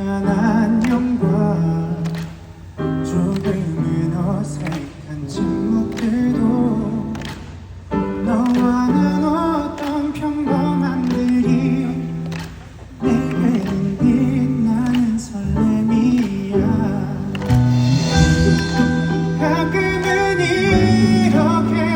찬란한 영광. 조금은 어색한 침묵들도 너와는 어떤 평범한 일이 내게는 설렘이야. 가끔은 이렇게